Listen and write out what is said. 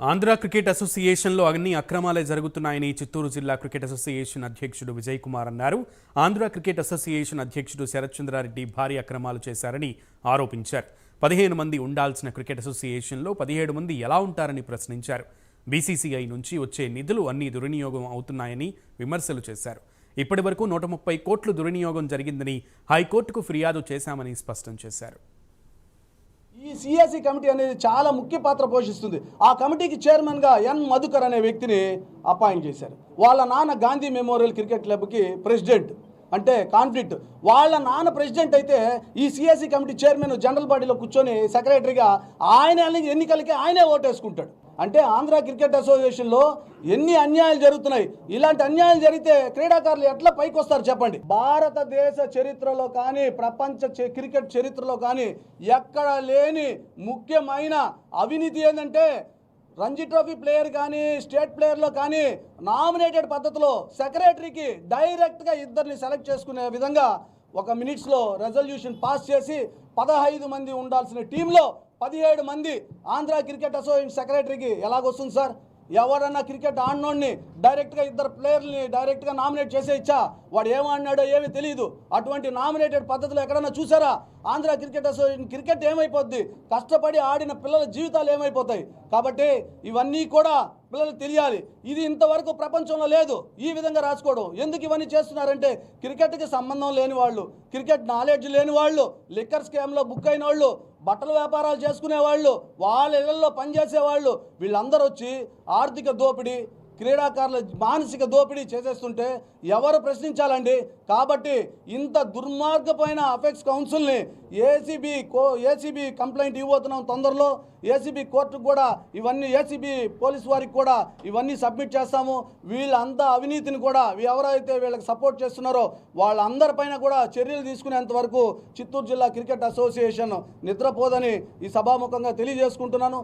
Andhra cricket అసోసియేషన్లో అన్ని అక్రమాలే జరుగుతున్నాయని చిత్తూరు జిల్లా క్రికెట్ అసోసియేషన్ అధ్యక్షుడు విజయ్ కుమార్ అన్నారు. ఆంధ్ర క్రికెట్ అసోసియేషన్ అధ్యక్షుడు శరత్చంద్రారెడ్డి భారీ అక్రమాలు చేశారని ఆరోపించారు. పదిహేను మంది ఉండాల్సిన క్రికెట్ అసోసియేషన్లో పదిహేడు మంది ఎలా ఉంటారని ప్రశ్నించారు. బీసీసీఐ నుంచి వచ్చే నిధులు అన్ని దుర్వినియోగం అవుతున్నాయని విమర్శలు చేశారు. ఇప్పటి వరకు నూట ముప్పై కోట్లు దుర్వినియోగం జరిగిందని హైకోర్టుకు ఫిర్యాదు చేశామని స్పష్టం చేశారు. ఈ సిఎస్సి కమిటీ అనేది చాలా ముఖ్య పాత్ర పోషిస్తుంది. ఆ కమిటీకి చైర్మన్గా ఎన్ మధుకర్ అనే వ్యక్తిని అపాయింట్ చేశారు. వాళ్ళ నాన్న గాంధీ మెమోరియల్ క్రికెట్ క్లబ్కి ప్రెసిడెంట్. అంటే కాన్ఫ్లిక్ట్. వాళ్ళ నాన్న ప్రెసిడెంట్ అయితే ఈ సిఎస్సి కమిటీ చైర్మన్ జనరల్ బాడీలో కూర్చొని సెక్రటరీగా ఆయన ఎన్నికలకి ఆయనే ఓటేసుకుంటాడు. అంటే ఆంధ్ర క్రికెట్ అసోసియేషన్లో ఎన్ని అన్యాయాలు జరుగుతున్నాయి? ఇలాంటి అన్యాయాలు జరిగితే క్రీడాకారులు ఎట్లా పైకి వస్తారు చెప్పండి? భారతదేశ చరిత్రలో కానీ ప్రపంచ క్రికెట్ చరిత్రలో కానీ ఎక్కడ లేని ముఖ్యమైన అవినీతి ఏంటంటే రంజీ ట్రోఫీ ప్లేయర్ కానీ స్టేట్ ప్లేయర్లో కానీ నామినేటెడ్ పద్ధతిలో సెక్రటరీకి డైరెక్ట్గా ఇద్దరిని సెలెక్ట్ చేసుకునే విధంగా ఒక మినిట్స్లో రెజల్యూషన్ పాస్ చేసి పదహైదు మంది ఉండాల్సిన టీంలో పదిహేడు మంది ఆంధ్ర క్రికెట్ అసోసియేషన్ సెక్రటరీకి ఎలాగొస్తుంది సార్? ఎవరన్నా క్రికెట్ ఆడినోడిని డైరెక్ట్గా ఇద్దరు ప్లేయర్ని డైరెక్ట్గా నామినేట్ చేసే ఇచ్చా. వాడు ఏమన్నాడో ఏమీ తెలియదు అటువంటి నామినేటెడ్ పద్ధతిలో ఎక్కడన్నా చూసారా? ఆంధ్ర క్రికెట్ అసోసియేషన్ క్రికెట్ ఏమైపోద్ది? కష్టపడి ఆడిన పిల్లల జీవితాలు ఏమైపోతాయి? కాబట్టి ఇవన్నీ కూడా పిల్లలు తెలియాలి. ఇది ఇంతవరకు ప్రపంచంలో లేదు. ఈ విధంగా రాసుకోవడం. ఎందుకు ఇవన్నీ చేస్తున్నారంటే క్రికెట్కి సంబంధం లేని వాళ్ళు క్రికెట్ నాలెడ్జ్ లేని వాళ్ళు లిక్కర్ స్కామ్లో బుక్ అయిన వాళ్ళు బట్టల వ్యాపారాలు చేసుకునే వాళ్ళు వాళ్ళ ఇళ్ళలో పనిచేసే వాళ్ళు వీళ్ళందరూ వచ్చి ఆర్థిక దోపిడీ క్రీడాకారుల మానసిక దోపిడీ చేసేస్తుంటే ఎవరు ప్రశ్నించాలండి? కాబట్టి ఇంత దుర్మార్గమైన అఫెక్స్ కౌన్సిల్ని ఏసీబీ కో ఏసీబీ కంప్లైంట్ ఇవ్వబోతున్నాం తొందరలో. ఏసీబీ కోర్టుకు కూడా ఇవన్నీ ఏసీబీ పోలీస్ వారికి కూడా ఇవన్నీ సబ్మిట్ చేస్తాము. వీళ్ళంతా అవినీతిని కూడా ఎవరైతే వీళ్ళకి సపోర్ట్ చేస్తున్నారో వాళ్ళందరిపైన కూడా చర్యలు తీసుకునేంత వరకు చిత్తూరు జిల్లా క్రికెట్ అసోసియేషన్ నిద్రపోదని ఈ సభాముఖంగా తెలియజేసుకుంటున్నాను.